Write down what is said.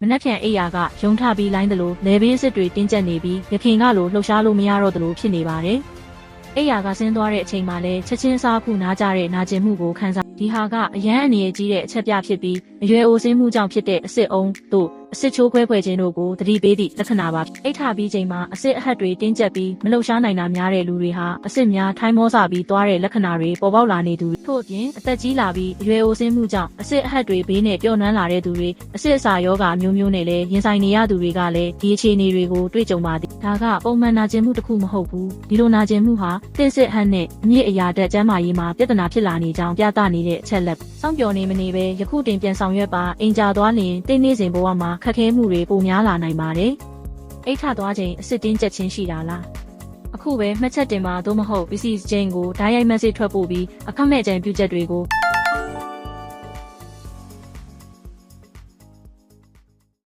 မနှက်ဖြန်အိယာကယုံထပြီးလိုင်းတယ်လို့လေဘင်းအစ်စ်တွေတင်းကျပ်နေပြီးရခင်ကလိုလှုပ်ရှားလို့မရတော့တယ်လို့ဖြစ်နေပါတယ်အိယာကဆင်းသွားတဲ့အချိန်မှာလဲချက်ချင်းစားခုနားကြတဲ့နာကျင်မှုကိုခံစားဒီဟာကအရန်အနေရကြီးတဲ့အချက်ပြဖြစ်ပြီးအရွယ်အိုစင်းမှုကြောင့်ဖြစ်တဲ့အစ်စ်အုံတို့အစ်စ်ချိုးခွဲခွဲခြင်းတို့ကိုသတိပေးသည့်လက္ခဏာပါအိတ်ထပြီးချိန်မှာအစ်စ်အဟတ်တွေတင်းကျပ်ပြီးမလှုပ်ရှားနိုင်တာများတဲ့လူတွေဟာအစ်စ်များထိုင်းမောစာပြီးသွားတဲ့လက္ခဏာတွေပေါ်ပေါက်လာနေသူတွေထို့အပြင်အသက်ကြီးလာပြီးအရွယ်အိုစင်းမှုကြောင့်အစ်စ်အဟတ်တွေဘေးနဲ့ပျော့နှမ်းလာတဲ့သူတွေအစ်စ်အစာယောဂမျိုးမျိုးနဲ့လည်းရင်ဆိုင်နေရသူတွေကလည်းဒီအခြေအနေတွေကိုတွေ့ကြုံပါသည်ဒါကပုံမှန်နာကျင်မှုတစ်ခုမဟုတ်ဘူးဒီလိုနာကျင်မှုဟာတစ်စစ်ဟန်နဲ့အမြင့်အရာတက်ကျန်းမာရေးမှာပြဿနာဖြစ်လာနေကြောင်းပြသနေတဲ့အချက်လက်စောင့်ပျော်နေမနေပဲယခုတင်ပြန်ဆောင်ရွက်ပါအင်ကြသွားလျင်တင်းနေစဉ်ဘဝမှာခက်ခဲမှုတွေပိုများလာနိုင်ပါတယ်အိတ်ထသွားချိန်အစ်စ်တင်းကျက်ခြင်းရှိတာလားအခုပဲမှတ်ချက်တင်ပါသို့မဟုတ် PC ချင်းကိုဓာတ်ရိုက် message ထွက်ပို့ပြီးအခမဲ့ကြံပြုချက်တွေကို